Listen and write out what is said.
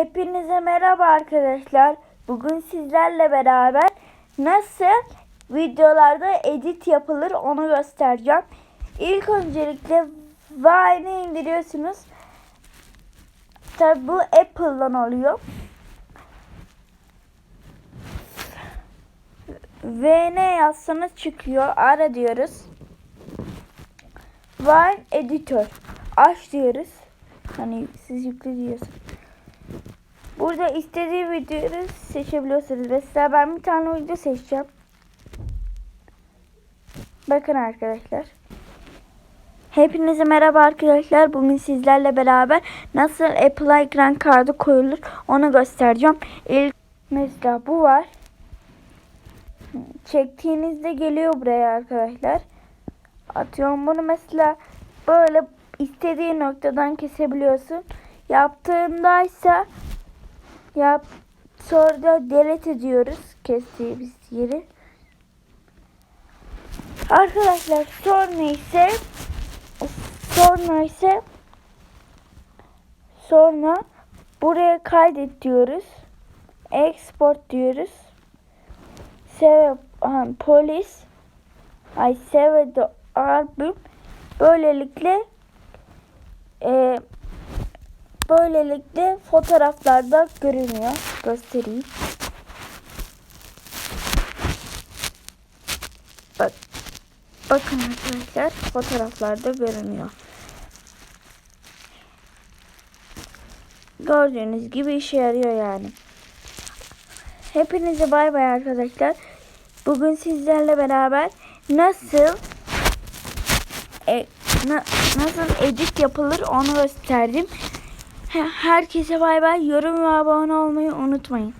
Hepinize merhaba arkadaşlar. Bugün sizlerle beraber nasıl videolarda edit yapılır onu göstereceğim. İlk öncelikle Vine'i indiriyorsunuz. Tabi bu Apple'dan oluyor. VN yazsanız çıkıyor. Ara diyoruz. Vine Editor. Aç diyoruz. Hani siz yükle diyorsunuz. Burada istediği videoyu seçebiliyorsunuz. Mesela ben bir tane video seçeceğim. Bakın arkadaşlar. Hepinize merhaba arkadaşlar. Bugün sizlerle beraber nasıl Apple ekran kartı koyulur onu göstereceğim. İlk mesela bu var. Çektiğinizde geliyor buraya arkadaşlar. Atıyorum bunu mesela böyle istediği noktadan kesebiliyorsun. Yaptığındaysa yap sonra da delete ediyoruz kestiğimiz yeri. Arkadaşlar sonra ise sonra ise sonra buraya kaydet diyoruz. Export diyoruz. Save aha, polis I save the album böylelikle e, böylelikle fotoğraflarda görünüyor. Göstereyim. Bak. Bakın arkadaşlar fotoğraflarda görünüyor. Gördüğünüz gibi işe yarıyor yani. Hepinize bay bay arkadaşlar. Bugün sizlerle beraber nasıl e, na- nasıl edit yapılır onu gösterdim. Herkese bay bay. Yorum ve abone olmayı unutmayın.